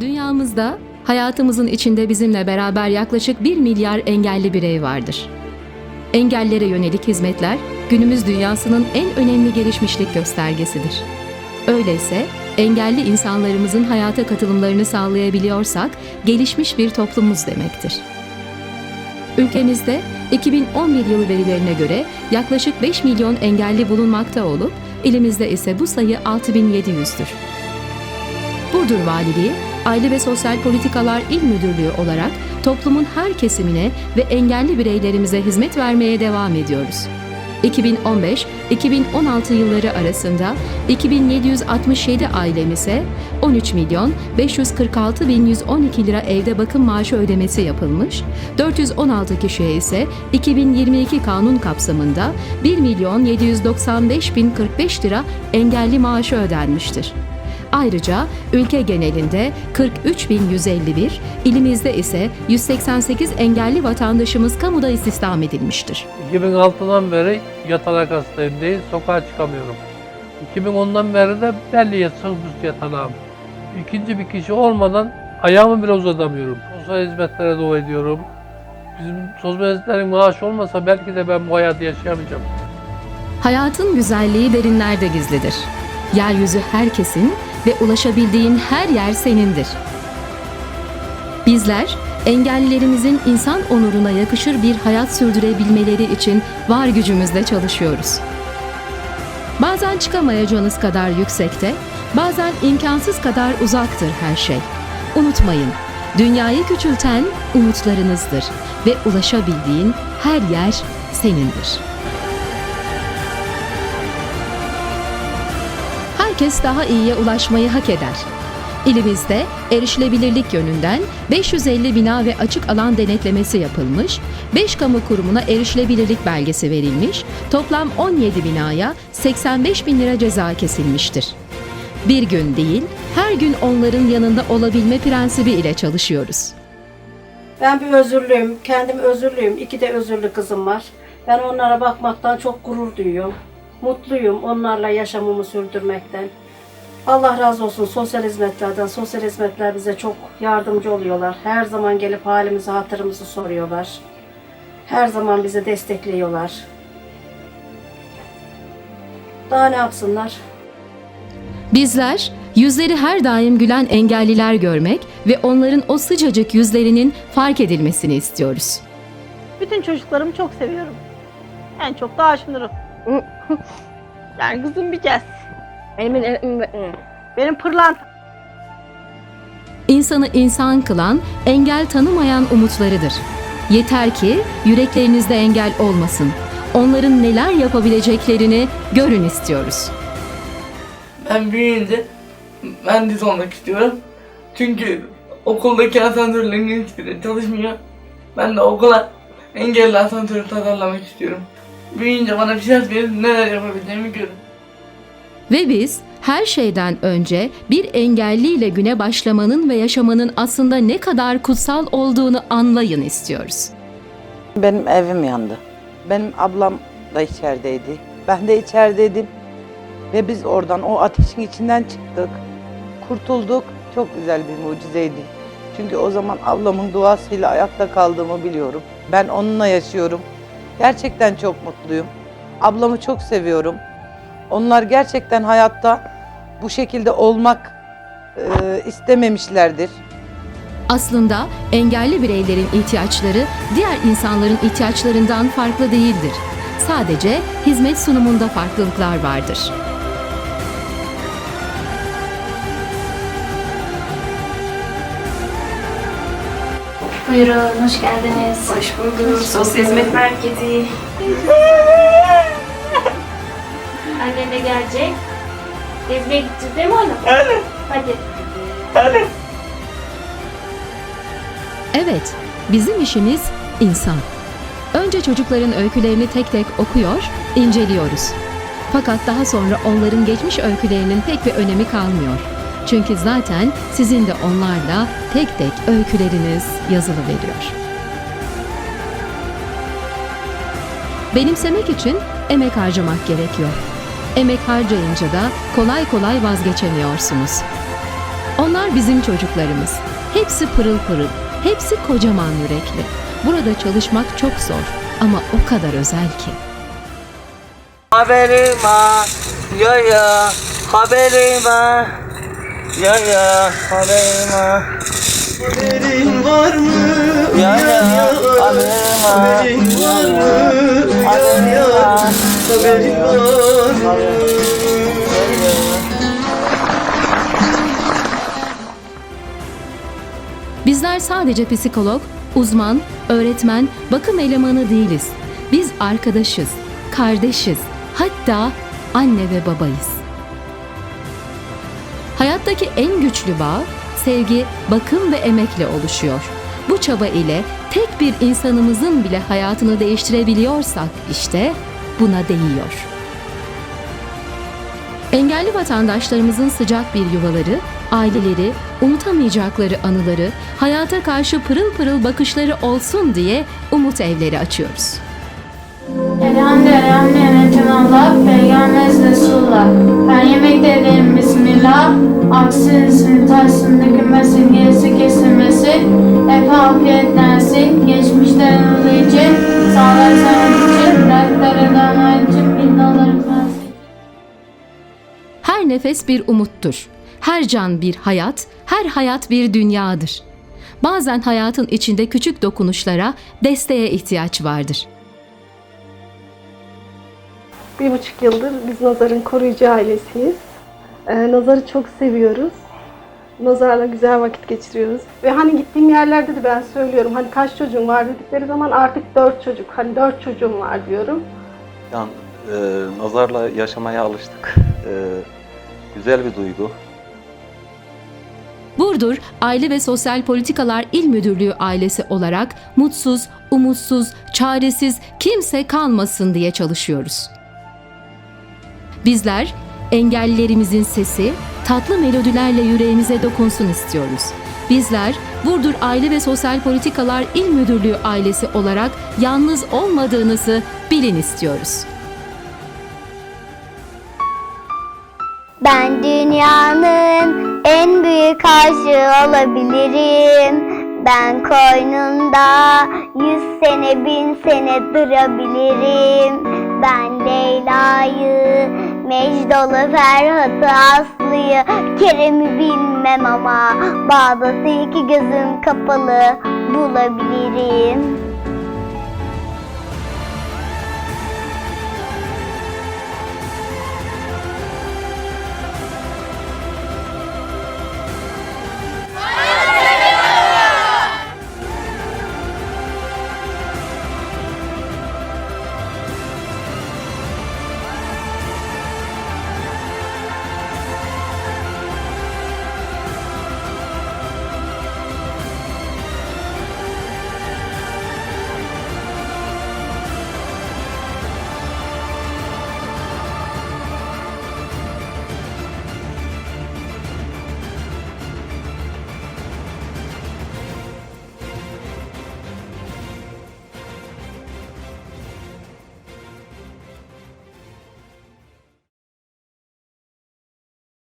Dünyamızda hayatımızın içinde bizimle beraber yaklaşık 1 milyar engelli birey vardır. Engellere yönelik hizmetler günümüz dünyasının en önemli gelişmişlik göstergesidir. Öyleyse engelli insanlarımızın hayata katılımlarını sağlayabiliyorsak gelişmiş bir toplumuz demektir. Ülkemizde 2011 yılı verilerine göre yaklaşık 5 milyon engelli bulunmakta olup ilimizde ise bu sayı 6700'dür. Burdur Valiliği, Aile ve Sosyal Politikalar İl Müdürlüğü olarak toplumun her kesimine ve engelli bireylerimize hizmet vermeye devam ediyoruz. 2015-2016 yılları arasında 2767 ailemize 13 milyon 546 bin 112 lira evde bakım maaşı ödemesi yapılmış, 416 kişiye ise 2022 kanun kapsamında 1 milyon 795 bin 45 lira engelli maaşı ödenmiştir. Ayrıca ülke genelinde 43.151, ilimizde ise 188 engelli vatandaşımız kamuda istihdam edilmiştir. 2006'dan beri yatalak hastayım değil, sokağa çıkamıyorum. 2010'dan beri de belli yatsız yatalağım. İkinci bir kişi olmadan ayağımı bile uzatamıyorum. Sosyal hizmetlere dua ediyorum. Bizim sosyal hizmetlerin maaşı olmasa belki de ben bu hayatı yaşayamayacağım. Hayatın güzelliği derinlerde gizlidir. Yeryüzü herkesin ve ulaşabildiğin her yer senindir. Bizler engellilerimizin insan onuruna yakışır bir hayat sürdürebilmeleri için var gücümüzle çalışıyoruz. Bazen çıkamayacağınız kadar yüksekte, bazen imkansız kadar uzaktır her şey. Unutmayın, dünyayı küçülten umutlarınızdır ve ulaşabildiğin her yer senindir. Herkes daha iyiye ulaşmayı hak eder. İlimizde erişilebilirlik yönünden 550 bina ve açık alan denetlemesi yapılmış, 5 kamu kurumuna erişilebilirlik belgesi verilmiş, toplam 17 binaya 85 bin lira ceza kesilmiştir. Bir gün değil, her gün onların yanında olabilme prensibi ile çalışıyoruz. Ben bir özürlüyüm, kendim özürlüyüm. İki de özürlü kızım var. Ben onlara bakmaktan çok gurur duyuyorum. Mutluyum onlarla yaşamımı sürdürmekten. Allah razı olsun sosyal hizmetlerden. Sosyal hizmetler bize çok yardımcı oluyorlar. Her zaman gelip halimizi, hatırımızı soruyorlar. Her zaman bizi destekliyorlar. Daha ne yapsınlar? Bizler yüzleri her daim gülen engelliler görmek ve onların o sıcacık yüzlerinin fark edilmesini istiyoruz. Bütün çocuklarımı çok seviyorum. En çok da Aşınır'ım. Yani kızım bir kez. Benim Benim pırlanta. İnsanı insan kılan, engel tanımayan umutlarıdır. Yeter ki yüreklerinizde engel olmasın. Onların neler yapabileceklerini görün istiyoruz. Ben büyüyünce mühendis olmak istiyorum. Çünkü okuldaki asansörlerin hiçbiri çalışmıyor. Ben de okula engelli asansörü tasarlamak istiyorum. Büyüyünce bana bir şans verin neler yapabileceğimi görün. Ve biz her şeyden önce bir engelliyle güne başlamanın ve yaşamanın aslında ne kadar kutsal olduğunu anlayın istiyoruz. Benim evim yandı. Benim ablam da içerideydi. Ben de içerideydim. Ve biz oradan o ateşin içinden çıktık. Kurtulduk. Çok güzel bir mucizeydi. Çünkü o zaman ablamın duasıyla ayakta kaldığımı biliyorum. Ben onunla yaşıyorum. Gerçekten çok mutluyum. Ablamı çok seviyorum. Onlar gerçekten hayatta bu şekilde olmak e, istememişlerdir. Aslında engelli bireylerin ihtiyaçları diğer insanların ihtiyaçlarından farklı değildir. Sadece hizmet sunumunda farklılıklar vardır. Buyurun, hoş geldiniz. Hoş bulduk. Sosyal Hizmet Merkezi. Annen de gelecek. Gezmeye gideceğiz değil mi oğlum? Evet. Hadi. Evet, bizim işimiz insan. Önce çocukların öykülerini tek tek okuyor, inceliyoruz. Fakat daha sonra onların geçmiş öykülerinin pek bir önemi kalmıyor. Çünkü zaten sizin de onlarla tek tek öyküleriniz yazılı veriyor. Benimsemek için emek harcamak gerekiyor. Emek harcayınca da kolay kolay vazgeçemiyorsunuz. Onlar bizim çocuklarımız. Hepsi pırıl pırıl, hepsi kocaman yürekli. Burada çalışmak çok zor ama o kadar özel ki. Haberim var, ya ya, haberim var, ya ya, haberim var. Haberin var mı? Ya ya. Haberin var mı? Ya ya, haberin var mı? Bizler sadece psikolog, uzman, öğretmen, bakım elemanı değiliz. Biz arkadaşız, kardeşiz, hatta anne ve babayız. Hayattaki en güçlü bağ sevgi, bakım ve emekle oluşuyor. Bu çaba ile tek bir insanımızın bile hayatını değiştirebiliyorsak işte buna değiyor. Engelli vatandaşlarımızın sıcak bir yuvaları, aileleri, unutamayacakları anıları, hayata karşı pırıl pırıl bakışları olsun diye umut evleri açıyoruz. Elhamdülillah, elhamdülillah, Allah, Peygamber Resulullah. Ben yemek dedim Bismillah. Aksi ismi taşsın dökülmesi, gerisi kesilmesi. Hep afiyetlensin. Geçmişlerin yolu için, sağlar zaman için, bırakları dana için, kılansın. Her nefes bir umuttur. Her can bir hayat, her hayat bir dünyadır. Bazen hayatın içinde küçük dokunuşlara, desteğe ihtiyaç vardır. Bir buçuk yıldır biz Nazar'ın koruyucu ailesiyiz. Ee, Nazar'ı çok seviyoruz. Nazar'la güzel vakit geçiriyoruz. Ve hani gittiğim yerlerde de ben söylüyorum hani kaç çocuğun var dedikleri zaman artık dört çocuk. Hani dört çocuğum var diyorum. Yani e, nazarla yaşamaya alıştık. E, güzel bir duygu. Burdur Aile ve Sosyal Politikalar İl Müdürlüğü ailesi olarak mutsuz, umutsuz, çaresiz kimse kalmasın diye çalışıyoruz. Bizler engellilerimizin sesi tatlı melodilerle yüreğimize dokunsun istiyoruz. Bizler Burdur Aile ve Sosyal Politikalar İl Müdürlüğü ailesi olarak yalnız olmadığınızı bilin istiyoruz. Ben dünyanın en büyük aşığı olabilirim. Ben koynunda yüz sene bin sene durabilirim. Ben Leyla'yı, Mecdolu Ferhat'ı, Aslı'yı, Kerem'i bilmem ama Bağdat'ı iki gözüm kapalı bulabilirim.